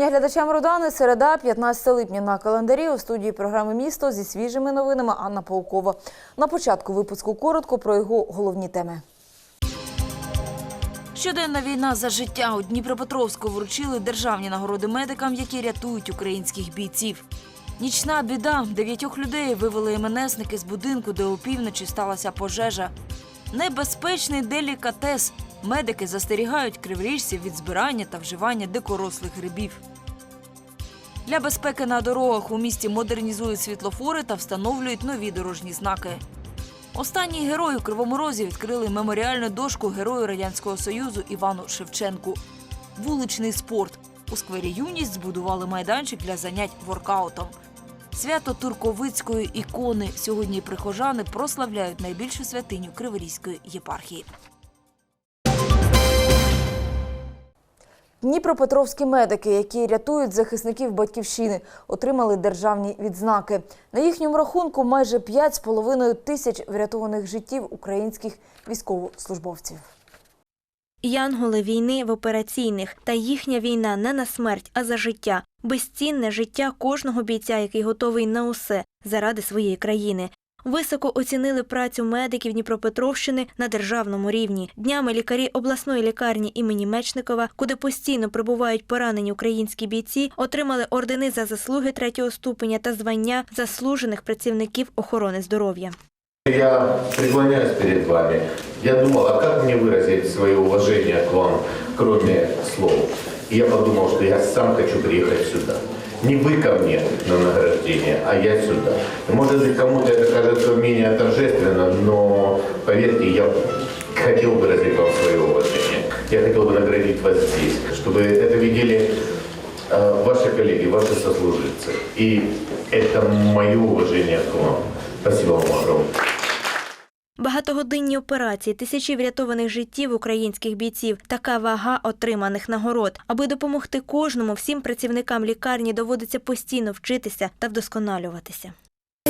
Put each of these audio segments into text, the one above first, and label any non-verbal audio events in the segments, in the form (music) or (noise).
Вітання глядачам Родани. Середа, 15 липня на календарі у студії програми Місто зі свіжими новинами Анна Паукова. На початку випуску коротко про його головні теми. Щоденна війна за життя у Дніпропетровську вручили державні нагороди медикам, які рятують українських бійців. Нічна біда. Дев'ятьох людей вивели МНСники з будинку, де опівночі сталася пожежа. Небезпечний делікатес. Медики застерігають криворіжців від збирання та вживання дикорослих грибів. Для безпеки на дорогах у місті модернізують світлофори та встановлюють нові дорожні знаки. Останній герой у Кривому Розі відкрили меморіальну дошку герою Радянського Союзу Івану Шевченку. Вуличний спорт. У сквері Юність збудували майданчик для занять воркаутом. Свято турковицької ікони. Сьогодні прихожани прославляють найбільшу святиню Криворізької єпархії. Дніпропетровські медики, які рятують захисників батьківщини, отримали державні відзнаки. На їхньому рахунку майже 5,5 тисяч врятованих життів українських військовослужбовців. Янголи війни в операційних та їхня війна не на смерть, а за життя. Безцінне життя кожного бійця, який готовий на усе заради своєї країни. Високо оцінили працю медиків Дніпропетровщини на державному рівні. Днями лікарі обласної лікарні імені Мечникова, куди постійно прибувають поранені українські бійці, отримали ордени за заслуги третього ступеня та звання заслужених працівників охорони здоров'я. Я преклоняюсь перед вами. Я думал, а как мне выразить свое уважение к вам, кроме слов? И я подумал, что я сам хочу приехать сюда Не вы ко мне на награждение, а я сюда. И, Может быть, кому-то это кажется менее торжественно, но поверьте, я хотел выразить вам свое уважение. Я хотел бы наградить вас здесь, чтобы это видели э, ваши коллеги, ваши сослуживцы. И это мое уважение к вам. Спасибо вам огромное. Багатогодинні операції, тисячі врятованих життів українських бійців, така вага отриманих нагород. Аби допомогти кожному, всім працівникам лікарні доводиться постійно вчитися та вдосконалюватися.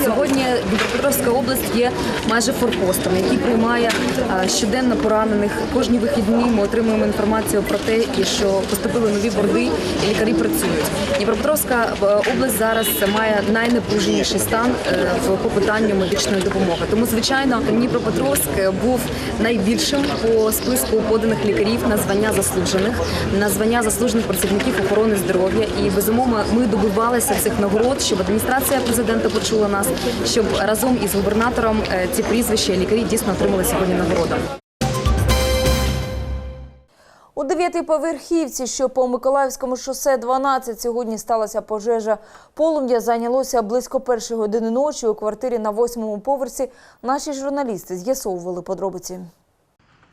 Сьогодні Дніпропетровська область є майже форпостом, який приймає е, щоденно поранених. Кожні вихідні ми отримуємо інформацію про те, що поступили нові борди, і лікарі працюють. Дніпропетровська е, область зараз має найнепруженіший стан е, по питанню медичної допомоги. Тому, звичайно, Дніпропетровськ був найбільшим по списку поданих лікарів на звання заслужених, на звання заслужених працівників охорони здоров'я. І безумовно ми добивалися цих нагород, щоб адміністрація президента почула нас, щоб разом із губернатором е, ці прізвища і лікарі дійсно отримали сьогодні нагороду. У дев'ятиповерхівці, що по Миколаївському шосе 12, сьогодні сталася пожежа. Полум'я зайнялося близько першої години ночі у квартирі на восьмому поверсі. Наші журналісти з'ясовували подробиці.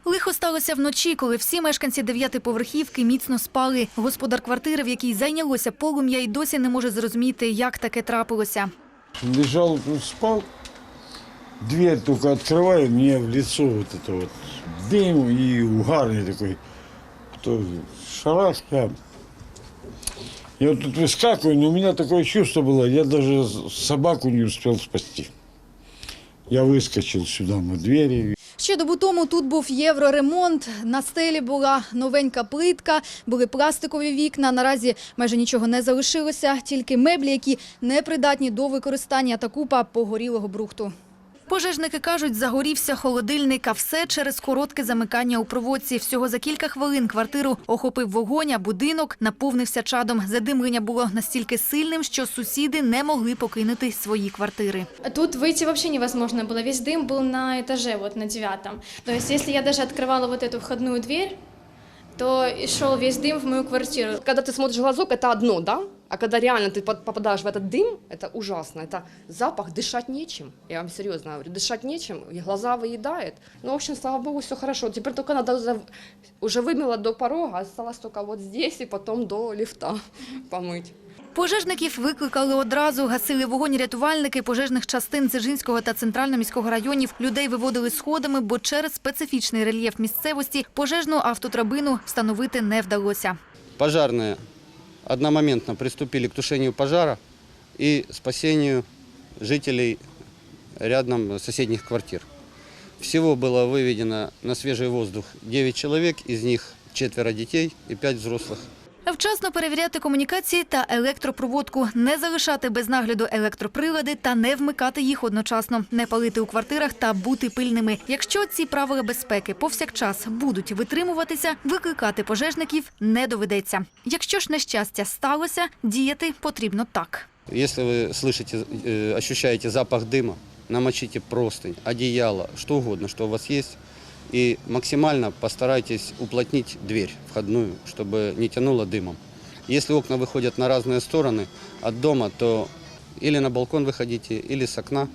Лихо сталося вночі, коли всі мешканці дев'ятиповерхівки міцно спали. Господар квартири, в якій зайнялося полум'я, і досі не може зрозуміти, як таке трапилося. Лежал, ну, спал, дверь только открываю, мне в лицо вот это вот дым и угарный такой, кто шарашка. Я вот тут выскакиваю, но у меня такое чувство было, я даже собаку не успел спасти. Я выскочил сюда на двери, Ще добу тому тут був євроремонт, на стелі була новенька плитка, були пластикові вікна. Наразі майже нічого не залишилося, тільки меблі, які не придатні до використання та купа погорілого брухту. Пожежники кажуть, загорівся холодильник, а все через коротке замикання у проводці. Всього за кілька хвилин квартиру охопив вогонь, а будинок наповнився чадом. Задимлення було настільки сильним, що сусіди не могли покинути свої квартири. Тут выйти вообще невозможно было. Весь дым был на этаже, вот на девятом. То есть, если я даже открывала вот эту входную дверь, то и шел весь дым в мою квартиру. Когда ты смотришь в глазок, это одно, да? А когда реально ты под- попадаешь в этот дым, это ужасно. Это запах, дышать нечем. Я вам серьезно говорю, дышать нечем, и глаза выедает. Ну, в общем, слава богу, все хорошо. Теперь только надо за- уже вымела до порога, осталось только вот здесь и потом до лифта (laughs) помыть. Пожежників викликали одразу, гасили вогонь рятувальники пожежних частин Дзержинського та Центрально-міського районів. Людей виводили сходами, бо через специфічний рельєф місцевості пожежну автотрабину встановити не вдалося. Пожарные одномоментно приступили к тушению пожара и спасению жителей рядом соседних квартир. Всего было выведено на свежий воздух 9 человек, из них четверо детей и 5 взрослых. Вчасно перевіряти комунікації та електропроводку, не залишати без нагляду електроприлади та не вмикати їх одночасно, не палити у квартирах та бути пильними. Якщо ці правила безпеки повсякчас будуть витримуватися, викликати пожежників не доведеться. Якщо ж нещастя сталося, діяти потрібно так. Если вы слышите, э, ощущаете запах дыма, намочите простынь, одеяло, что угодно, что у вас есть. И максимально постарайтесь уплотнить дверь входную, чтобы не тянуло дымом. Если окна выходят на разные стороны от дома, то или на балкон выходите, или с окна.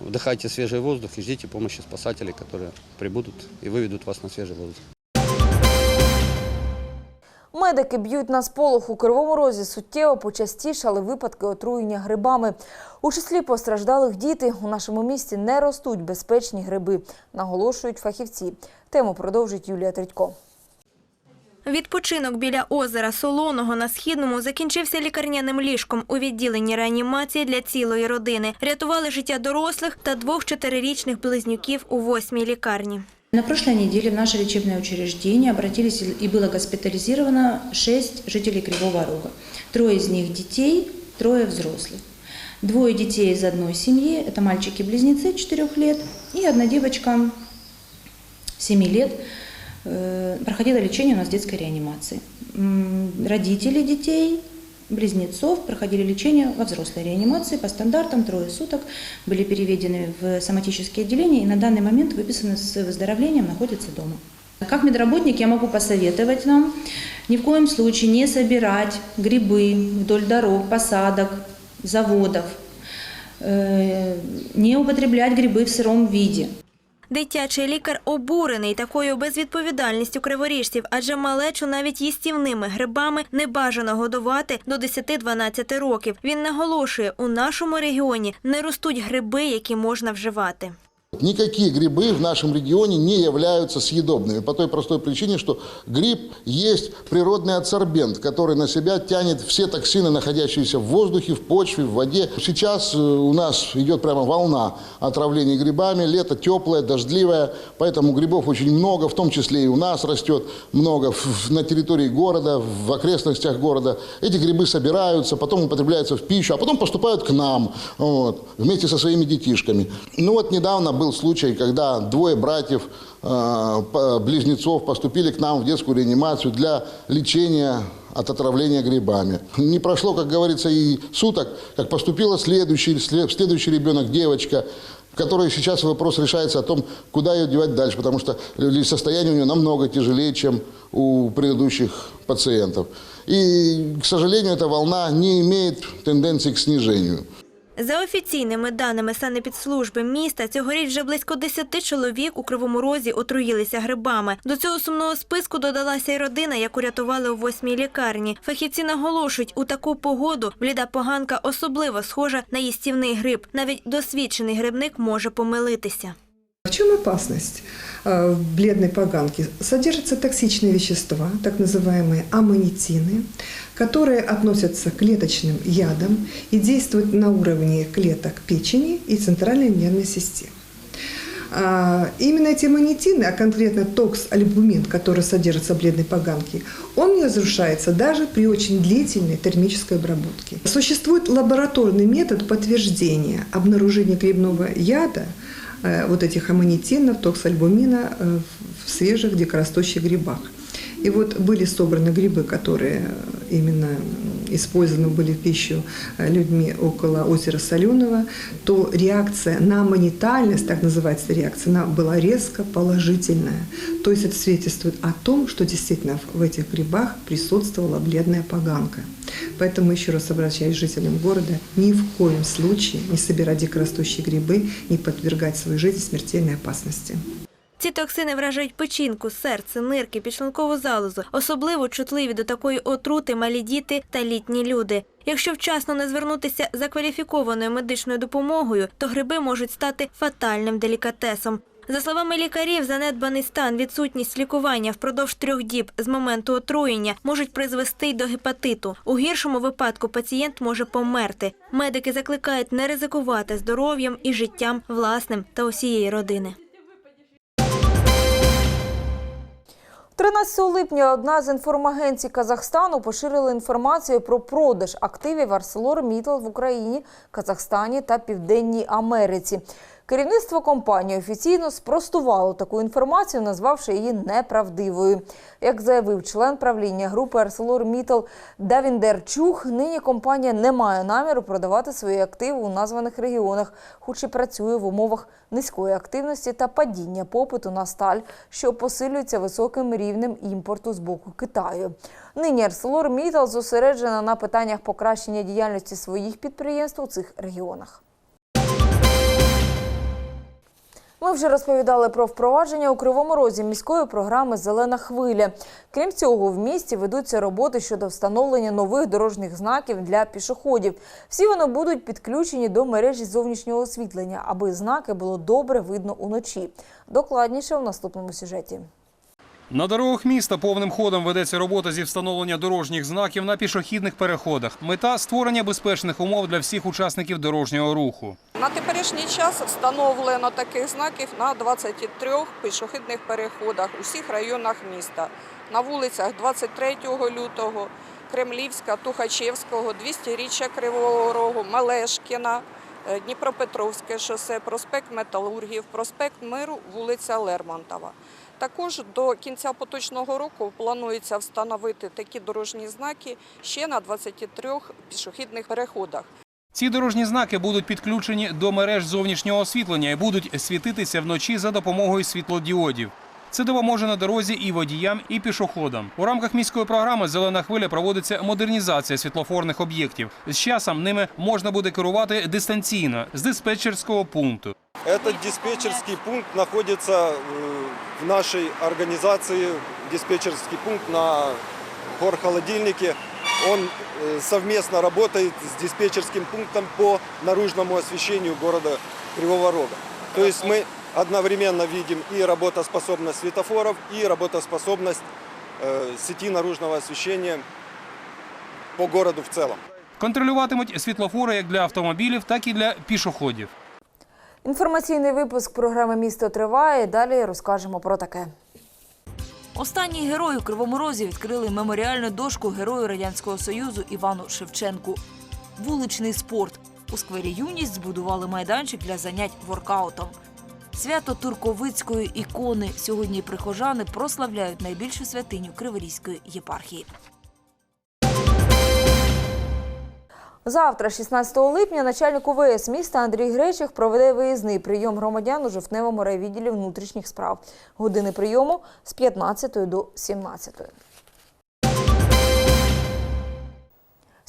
Вдыхайте свежий воздух и ждите помощи спасателей, которые прибудут и выведут вас на свежий воздух. Медики б'ють на сполох у Кривому Розі суттєво почастішали випадки отруєння грибами. У числі постраждалих діти у нашому місті не ростуть безпечні гриби, наголошують фахівці. Тему продовжить Юлія Тредько. Відпочинок біля озера Солоного на Східному закінчився лікарняним ліжком у відділенні реанімації для цілої родини. Рятували життя дорослих та двох чотирирічних близнюків у восьмій лікарні. На прошлой неделе в наше лечебное учреждение обратились и было госпитализировано 6 жителей Кривого Рога. Трое из них детей, трое взрослых. Двое детей из одной семьи, это мальчики-близнецы 4 лет, и одна девочка 7 лет э, проходила лечение у нас в детской реанимации. Родители детей, близнецов проходили лечение во взрослой реанимации по стандартам трое суток, были переведены в соматические отделения и на данный момент выписаны с выздоровлением, находятся дома. Как медработник я могу посоветовать нам ни в коем случае не собирать грибы вдоль дорог, посадок, заводов, э, не употреблять грибы в сыром виде. Дитячий лікар обурений такою безвідповідальністю криворіжців, адже малечу навіть їстівними грибами не бажано годувати до 10-12 років. Він наголошує, у нашому регіоні не ростуть гриби, які можна вживати. Никакие грибы в нашем регионе не являются съедобными по той простой причине, что гриб есть природный адсорбент, который на себя тянет все токсины, находящиеся в воздухе, в почве, в воде. Сейчас э, у нас идет прямо волна отравлений грибами, лето теплое, дождливое, поэтому грибов очень много, в том числе и у нас растет много на территории города, в окрестностях города. Эти грибы собираются, потом употребляются в пищу, а потом поступают к нам вот, вместе со своими детишками. Ну вот недавно был случай, когда двое братьев, э, близнецов поступили к нам в детскую реанимацию для лечения от отравления грибами. Не прошло, как говорится, и суток, как поступила следующий, сле- следующий ребенок, девочка, которой сейчас вопрос решается о том, куда ее девать дальше, потому что состояние у нее намного тяжелее, чем у предыдущих пациентов. И, к сожалению, эта волна не имеет тенденции к снижению. За офіційними даними санепідслужби міста, цьогоріч вже близько 10 чоловік у Кривому Розі отруїлися грибами. До цього сумного списку додалася й родина, яку рятували у восьмій лікарні. Фахівці наголошують, у таку погоду бліда поганка особливо схожа на їстівний гриб. Навіть досвідчений грибник може помилитися. В чем опасность э, в бледной поганке? Содержатся токсичные вещества, так называемые аммонитины, которые относятся к клеточным ядам и действуют на уровне клеток печени и центральной нервной системы. А, Именно эти аммонитины, а конкретно токс-альбумин, который содержится в бледной поганке, он не разрушается даже при очень длительной термической обработке. Существует лабораторный метод подтверждения обнаружения грибного яда э, вот этих аммонитинов, токсальбумина э, в свежих дикорастущих грибах. И вот были собраны грибы, которые именно использованы были в пищу э, людьми около озера Соленого, то реакция на монетальность, так называется реакция, она была резко положительная. То есть это свидетельствует о том, что действительно в этих грибах присутствовала бледная поганка. Поэтому еще раз обращаюсь к жителям города, ни в коем случае не собирать дикорастущие грибы, не подвергать свою жизнь смертельной опасности. Ці токсини вражають печінку, серце, нирки, підшлункову залозу. Особливо чутливі до такої отрути малі діти та літні люди. Якщо вчасно не звернутися за кваліфікованою медичною допомогою, то гриби можуть стати фатальним делікатесом. За словами лікарів, занедбаний стан, відсутність лікування впродовж трьох діб з моменту отруєння можуть призвести й до гепатиту. У гіршому випадку пацієнт може померти. Медики закликають не ризикувати здоров'ям і життям власним та усієї родини. 13 липня одна з інформагенцій Казахстану поширила інформацію про продаж активів ArcelorMittal в Україні, Казахстані та Південній Америці. Керівництво компанії офіційно спростувало таку інформацію, назвавши її неправдивою. Як заявив член правління групи ArcelorMittal Давіндер Чух, нині компанія не має наміру продавати свої активи у названих регіонах, хоч і працює в умовах низької активності та падіння попиту на сталь, що посилюється високим рівнем імпорту з боку Китаю. Нині ArcelorMittal зосереджена на питаннях покращення діяльності своїх підприємств у цих регіонах. Ми вже розповідали про впровадження у Кривому Розі міської програми Зелена хвиля. Крім цього, в місті ведуться роботи щодо встановлення нових дорожніх знаків для пішоходів. Всі вони будуть підключені до мережі зовнішнього освітлення, аби знаки було добре видно уночі. Докладніше в наступному сюжеті. На дорогах міста повним ходом ведеться робота зі встановлення дорожніх знаків на пішохідних переходах. Мета створення безпечних умов для всіх учасників дорожнього руху. На теперішній час встановлено таких знаків на 23 пішохідних переходах у всіх районах міста. На вулицях 23 лютого, Кремлівська, Тухачевського, 200-річчя Кривого Рогу, Мелешкіна, е, Дніпропетровське шосе, проспект Металургів, проспект Миру, вулиця Лермонтова. Також до кінця поточного року планується встановити такі дорожні знаки ще на 23 пішохідних переходах. Ці дорожні знаки будуть підключені до мереж зовнішнього освітлення і будуть світитися вночі за допомогою світлодіодів. Це допоможе на дорозі і водіям, і пішоходам. У рамках міської програми Зелена хвиля проводиться модернізація світлофорних об'єктів. З часом ними можна буде керувати дистанційно з диспетчерського пункту. Этот диспетчерский пункт находится э, в нашей организации, диспетчерский пункт на горхолодильнике. Он э, совместно работает с диспетчерским пунктом по наружному освещению города Кривого Рога. То есть мы одновременно видим и работоспособность светофоров, и работоспособность э, сети наружного освещения по городу в целом. Контролюватимуть світлофори як для автомобілів, так і для пішоходів. Інформаційний випуск програми Місто триває. Далі розкажемо про таке. Останній герой у Кривому Розі відкрили меморіальну дошку герою Радянського Союзу Івану Шевченку. Вуличний спорт. У сквері Юність збудували майданчик для занять воркаутом. Свято турковицької ікони. Сьогодні прихожани прославляють найбільшу святиню Криворізької єпархії. Завтра, 16 липня, начальник УВС міста Андрій Гречих проведе виїзний прийом громадян у жовтневому райвідділі внутрішніх справ. Години прийому з 15 до 17.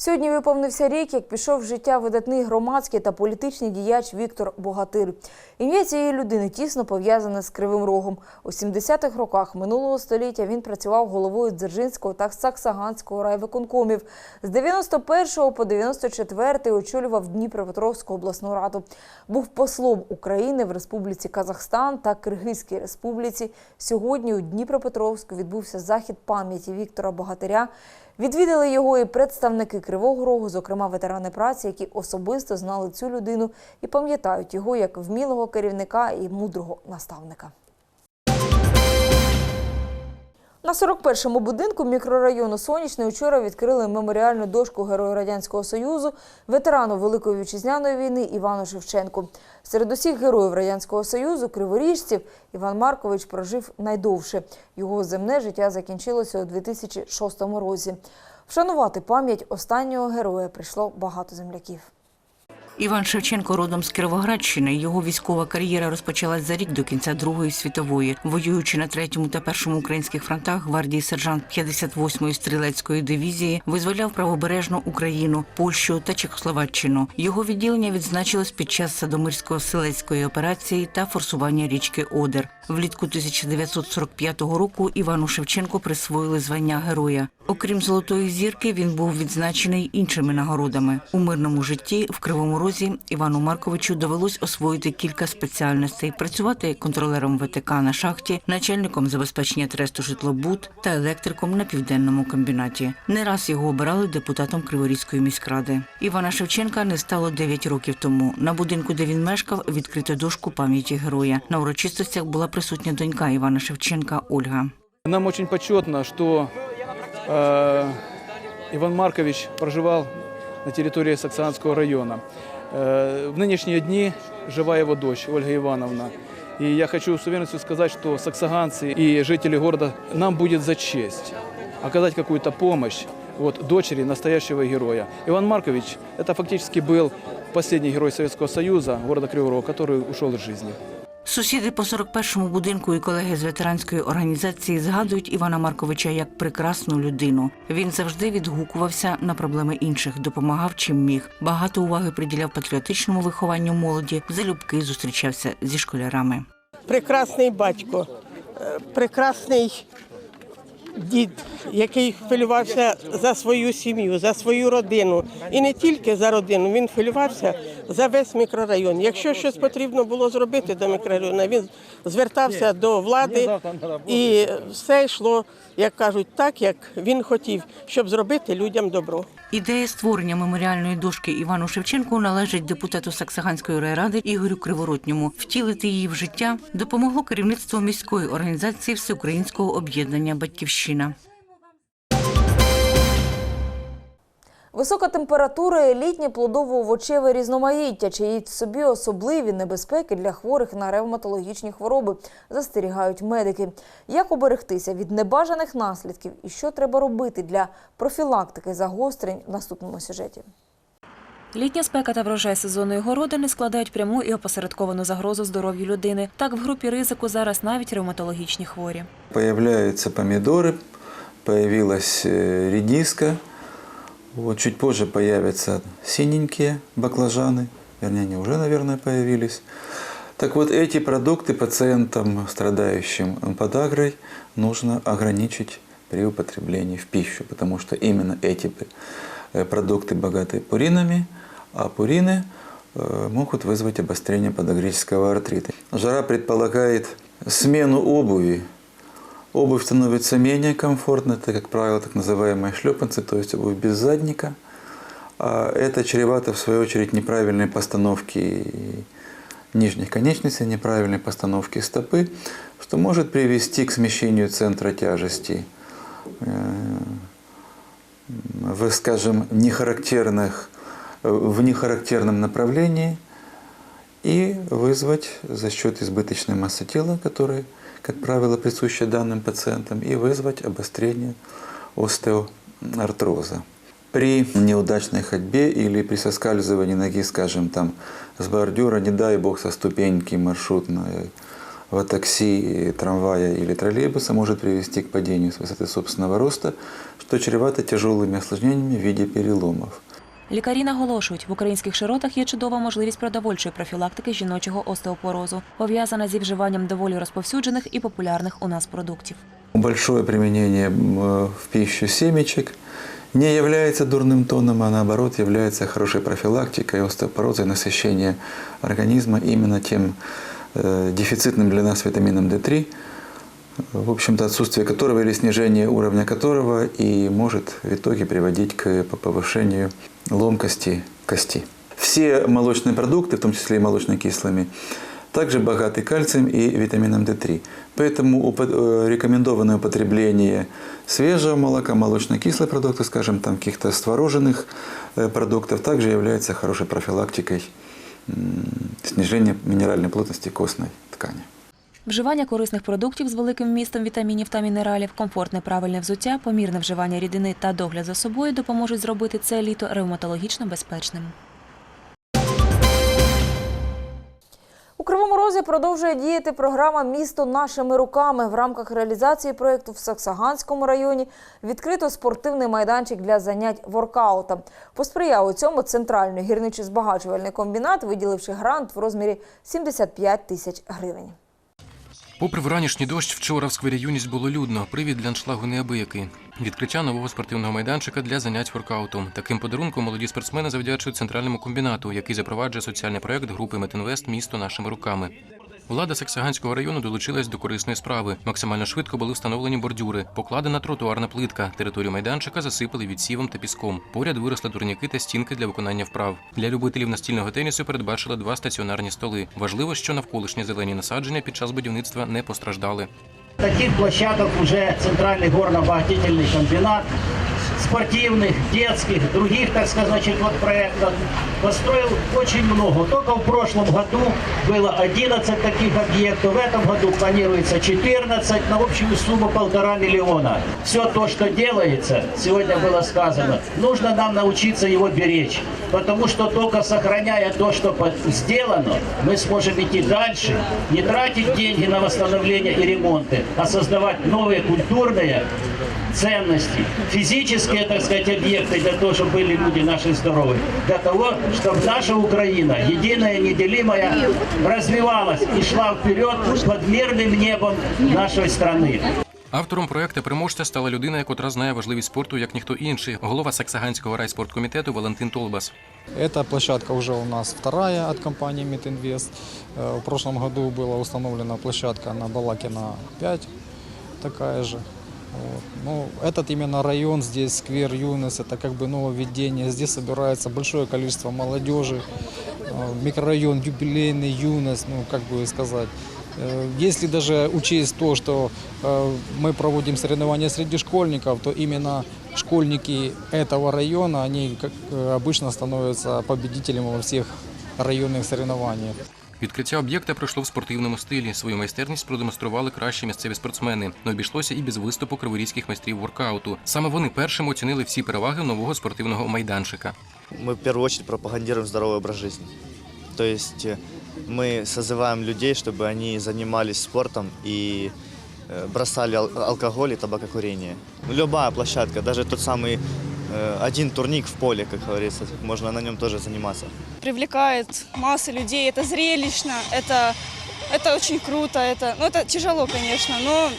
Сьогодні виповнився рік, як пішов в життя видатний громадський та політичний діяч Віктор Богатир. Ім'я цієї людини тісно пов'язане з Кривим Рогом. У 70-х роках минулого століття він працював головою Дзержинського та Саксаганського райвиконкомів. З 91 по 94 очолював Дніпропетровську обласну раду. Був послом України в Республіці Казахстан та Киргизькій Республіці. Сьогодні у Дніпропетровську відбувся захід пам'яті Віктора Богатиря. Відвідали його і представники Кривого Рогу, зокрема ветерани праці, які особисто знали цю людину і пам'ятають його як вмілого керівника і мудрого наставника. На 41-му будинку мікрорайону Сонячний учора відкрили меморіальну дошку Герою Радянського Союзу, ветерану Великої вітчизняної війни Івану Шевченку. Серед усіх героїв Радянського Союзу, криворіжців, Іван Маркович прожив найдовше. Його земне життя закінчилося у 2006 році. Вшанувати пам'ять останнього героя прийшло багато земляків. Іван Шевченко родом з Кіровоградщини. Його військова кар'єра розпочалась за рік до кінця Другої світової. Воюючи на третьому та першому українських фронтах, гвардії сержант 58-ї стрілецької дивізії визволяв правобережну Україну, Польщу та Чехословаччину. Його відділення відзначилось під час Садомирсько-селецької операції та форсування річки Одер. Влітку 1945 року Івану Шевченко присвоїли звання героя. Окрім золотої зірки, він був відзначений іншими нагородами у мирному житті в Кривому Розі. Івану Марковичу довелось освоїти кілька спеціальностей: працювати контролером ВТК на шахті, начальником забезпечення тресту житлобуд та електриком на південному комбінаті. Не раз його обирали депутатом Криворізької міськради. Івана Шевченка не стало 9 років тому. На будинку, де він мешкав, відкрито дошку пам'яті героя. На урочистостях була присутня донька Івана Шевченка Ольга. Нам очень почетно, э, Иван Маркович проживал на территории Саксанского района. Э, в нынешние дни жива его дочь Ольга Ивановна. И я хочу с уверенностью сказать, что саксаганцы и жители города нам будет за честь оказать какую-то помощь вот, дочери настоящего героя. Иван Маркович – это фактически был последний герой Советского Союза, города Кривого Рога, который ушел из жизни. Сусіди по 41-му будинку і колеги з ветеранської організації згадують Івана Марковича як прекрасну людину. Він завжди відгукувався на проблеми інших, допомагав чим міг. Багато уваги приділяв патріотичному вихованню молоді, залюбки зустрічався зі школярами. прекрасний батько, е, прекрасний дід, який хвилювався за свою сім'ю, за свою родину. І не тільки за родину, він хвилювався за весь мікрорайон. Якщо щось потрібно було зробити до мікрорайону, він звертався до влади і все йшло, як кажуть, так, як він хотів, щоб зробити людям добро. Ідея створення меморіальної дошки Івану Шевченку належить депутату Саксаганської райради Ігорю Криворотньому. Втілити її в життя допомогло керівництво міської організації Всеукраїнського об'єднання Батьківщина. Висока температура і літнє плодово-овочеве різноманіття чиїть в собі особливі небезпеки для хворих на ревматологічні хвороби, застерігають медики. Як оберегтися від небажаних наслідків і що треба робити для профілактики загострень в наступному сюжеті. Літня спека та врожай сезонної городини складають пряму і опосередковану загрозу здоров'ю людини. Так, в групі ризику зараз навіть ревматологічні хворі. Появляются помидоры, появилась э, редиска. Вот, чуть позже появятся синенькие баклажаны. Вернее, они уже, наверное, появились. Так вот, эти продукты пациентам, страдающим подагрой, нужно ограничить при употреблении в пищу, потому что именно эти э, продукты богаты пуринами, а пурины э, могут вызвать обострение подагрического артрита. Жара предполагает смену обуви. Обувь становится менее комфортной, это, как правило, так называемые шлепанцы, то есть обувь без задника. А это чревато, в свою очередь, неправильной постановки нижних конечностей, неправильной постановки стопы, что может привести к смещению центра тяжести в, скажем, нехарактерных, в нехарактерном направлении и вызвать за счет избыточной массы тела, которая, как правило, присуща данным пациентам, и вызвать обострение остеоартроза. При неудачной ходьбе или при соскальзывании ноги, скажем, там, с бордюра, не дай бог, со ступеньки маршрутной, в такси, трамвая или троллейбуса может привести к падению с высоты собственного роста, что чревато тяжелыми осложнениями в виде переломов. Лікарі наголошують, в українських широтах є чудова можливість продовольчої профілактики жіночого остеопорозу, пов'язана зі вживанням доволі розповсюджених і популярних у нас продуктів. Большое применение м, в пищу семечек не является дурным тоном, а наоборот является хорошей профилактикой остеопороза и насыщения организма именно тем э, дефицитным для нас витамином D3, в общем-то отсутствие которого или снижение уровня которого и может в итоге приводить к повышению ломкости кости. Все молочные продукты, в том числе и молочно-кислыми, также богаты кальцием и витамином D3. Поэтому э, рекомендованное употребление свежего молока, молочно-кислых продуктов, скажем, там каких-то створоженных э, продуктов, также является хорошей профилактикой снижения минеральной плотности костной ткани. Вживання корисних продуктів з великим вмістом вітамінів та мінералів, комфортне правильне взуття, помірне вживання рідини та догляд за собою допоможуть зробити це літо ревматологічно безпечним. У Кривому Розі продовжує діяти програма Місто нашими руками. В рамках реалізації проєкту в Саксаганському районі відкрито спортивний майданчик для занять воркаутом. Посприяв у цьому центральний гірничо-збагачувальний комбінат, виділивши грант в розмірі 75 тисяч гривень. Попри вранішній дощ, вчора в сквері юність було людно. Привід для аншлагу неабиякий. Відкриття нового спортивного майданчика для занять воркаутом. Таким подарунком молоді спортсмени завдячують центральному комбінату, який запроваджує соціальний проект групи Метинвест Місто нашими руками. Влада Саксаганського району долучилась до корисної справи. Максимально швидко були встановлені бордюри, покладена тротуарна плитка. Територію майданчика засипали відсівом та піском. Поряд виросли турніки та стінки для виконання вправ. Для любителів настільного тенісу передбачили два стаціонарні столи. Важливо, що навколишні зелені насадження під час будівництва не постраждали. Таких площадок уже Центральный горно-обогатительный комбинат спортивных, детских, других, так сказать, вот проектов построил очень много. Только в прошлом году было 11 таких объектов, в этом году планируется 14 на общую сумму полтора миллиона. Все то, что делается, сегодня было сказано, нужно нам научиться его беречь, потому что только сохраняя то, что сделано, мы сможем идти дальше, не тратить деньги на восстановление и ремонты, а создавать новые культурные ценности, физические, так сказать, объекты для того, чтобы были люди наши здоровы, для того, чтобы наша Украина, единая, неделимая, развивалась и шла вперед под мирным небом нашей страны. Автором проекту переможця стала людина, котра знає важливість спорту як ніхто інший. Голова Саксаганського райспорткомітету Валентин Толбас. Эта площадка уже у нас вторая от компании Митинвест. Э, В прошлом году была установлена площадка на Балакина 5, такая же. Вот. Ну, этот именно район, здесь сквер Юнес, это как бы нововведение. Здесь собирается большое количество молодежи. Э, Микрорайон юбилейный Юнес, ну, как бы сказать. Э, Если даже учесть то, что э, мы проводим соревнования среди школьников, то именно школьники этого района, они, как э, обычно, становятся победителями во всех районных соревнованиях. Відкриття об'єкта пройшло в спортивному стилі. Свою майстерність продемонстрували кращі місцеві спортсмени. Не обійшлося і без виступу криворізьких майстрів воркауту. Саме вони першими оцінили всі переваги нового спортивного майданчика. Мы в первую очередь пропагандируем здоровый образ жизни. То есть э, мы созываем людей, чтобы они занимались спортом и э, бросали ал- алкоголь и табакокурение. Ну, Любая площадка, даже тот самый э, один турник в поле, как говорится, можно на нем тоже заниматься. привлекает массы людей, это зрелищно, это, это очень круто, это, ну, это тяжело, конечно, но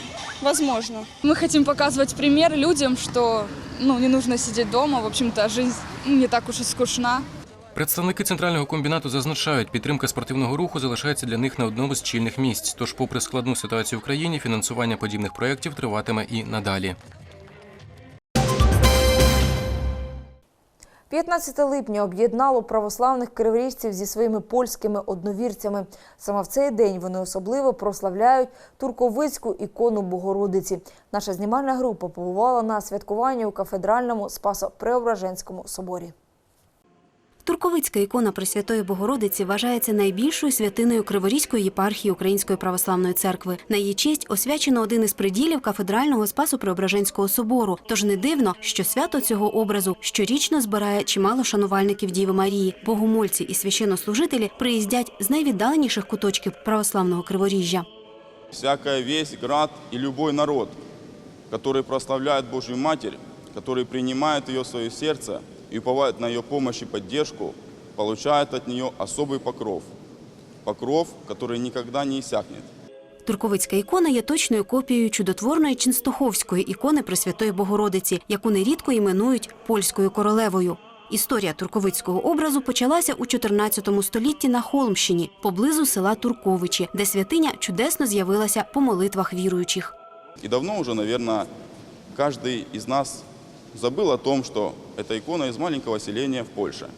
возможно. Мы хотим показывать пример людям, что ну, не нужно сидеть дома, в общем-то, жизнь не так уж и скучна. Представники центрального комбінату зазначають, підтримка спортивного руху залишається для них на одному з чільних місць. Тож, попри складну ситуацію в країні, фінансування подібних проєктів триватиме і надалі. 15 липня об'єднало православних криворіжців зі своїми польськими одновірцями. Саме в цей день вони особливо прославляють турковицьку ікону Богородиці. Наша знімальна група побувала на святкуванні у кафедральному Спасо-Преображенському соборі. Турковицька ікона Пресвятої Богородиці вважається найбільшою святиною Криворізької єпархії Української православної церкви. На її честь освячено один із приділів кафедрального спасу Преображенського собору. Тож не дивно, що свято цього образу щорічно збирає чимало шанувальників Діви Марії. Богомольці і священнослужителі приїздять з найвіддаленіших куточків православного Криворіжжя. всякая весь град и любой народ, который прославляет Божью Матерь, который принимает ее в свое сердце и уповает на ее помощь и поддержку, получает от нее особый покров. Покров, который никогда не иссякнет. Турковицька ікона є точною копією чудотворної Ченстоховської ікони Пресвятої Богородиці, яку нерідко іменують польською королевою. Історія турковицького образу почалася у 14 столітті на Холмщині, поблизу села Турковичі, де святиня чудесно з'явилася по молитвах віруючих. И давно уже, наверное, каждый из нас забыл о том, что это икона из маленького селения в Польше.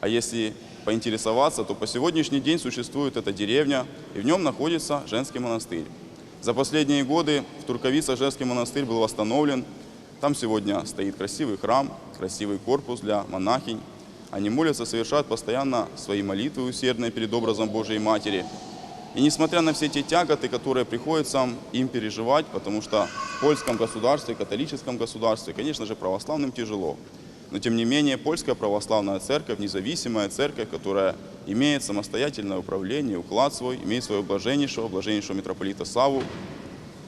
А если поинтересоваться, то по сегодняшний день существует эта деревня, и в нем находится женский монастырь. За последние годы в Турковице женский монастырь был восстановлен. Там сегодня стоит красивый храм, красивый корпус для монахинь. Они молятся, совершают постоянно свои молитвы усердные перед образом Божией Матери. И несмотря на все те тяготы, которые приходится им переживать, потому что в польском государстве, католическом государстве, конечно же, православным тяжело. Но тем не менее, польская православная церковь, независимая церковь, которая имеет самостоятельное управление, уклад свой, имеет своего блаженнейшего, блаженнейшего митрополита Саву,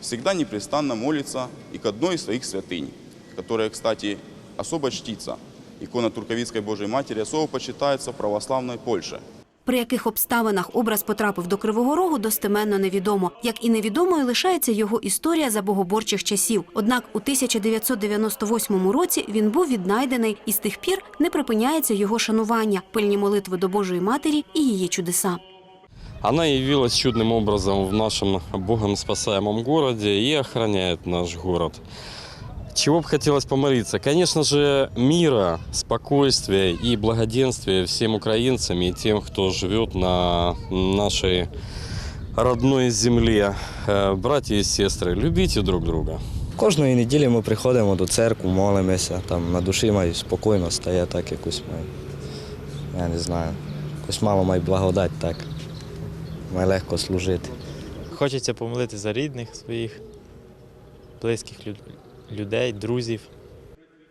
всегда непрестанно молится и к одной из своих святынь, которая, кстати, особо чтится. Икона Турковицкой Божией Матери особо почитается в православной Польше. При яких обставинах образ потрапив до Кривого Рогу, достеменно невідомо. Як і невідомою лишається його історія за богоборчих часів. Однак у 1998 році він був віднайдений і з тих пір не припиняється його шанування, пильні молитви до Божої Матері і її чудеса. Она явилась чудным образом в нашем Богом спасаемом городе и охраняет наш город. Чего бы хотелось помолиться? Конечно же, мира, спокойствия и благоденствия всем украинцам и тем, кто живет на нашей родной земле. Э, Братья и сестры, любите друг друга. Кожної неділі ми приходимо до церкви, молимося, там на душі має спокійно стає так якусь має, я не знаю, якусь мама має благодать так. Має легко служити. Хочеться помолити за рідних своїх, близьких люд- людей, друзів.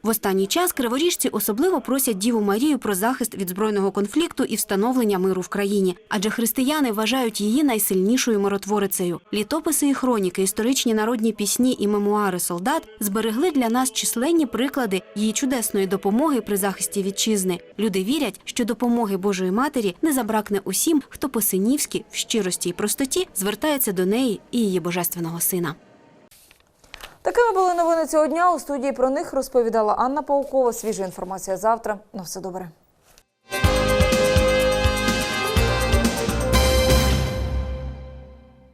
В останній час криворіжці особливо просять Діву Марію про захист від збройного конфлікту і встановлення миру в країні, адже християни вважають її найсильнішою миротворицею. Літописи і хроніки, історичні народні пісні і мемуари солдат зберегли для нас численні приклади її чудесної допомоги при захисті вітчизни. Люди вірять, що допомоги Божої Матері не забракне усім, хто по-синівськи, в щирості і простоті звертається до неї і її божественного сина. Такими були новини цього дня. У студії про них розповідала Анна Паукова. Свіжа інформація завтра. На все добре.